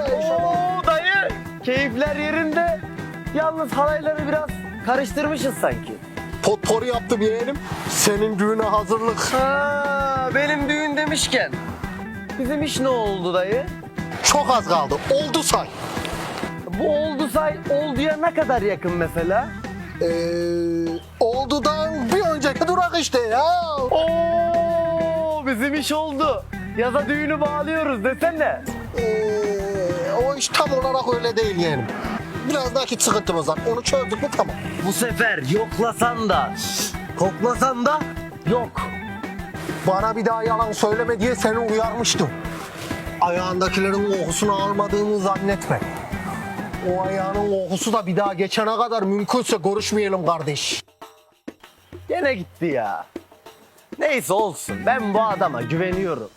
Oo dayı. Keyifler yerinde. Yalnız halayları biraz karıştırmışız sanki. Potpourri yaptım yeğenim. Senin düğüne hazırlık. Ha, benim düğün demişken. Bizim iş ne oldu dayı? Çok az kaldı. Oldu say. Bu oldu say olduya ne kadar yakın mesela? Ee, oldudan bir önceki durak işte ya. Oo bizim iş oldu. Yaza düğünü bağlıyoruz desene. Ee, o iş tam olarak öyle değil yeğenim. Biraz nakit sıkıntımız var. Onu çözdük mü tamam. Bu sefer yoklasan da, koklasan da yok. Bana bir daha yalan söyleme diye seni uyarmıştım. Ayağındakilerin kokusunu almadığını zannetme. O ayağının kokusu da bir daha geçene kadar mümkünse görüşmeyelim kardeş. Gene gitti ya. Neyse olsun ben bu adama güveniyorum.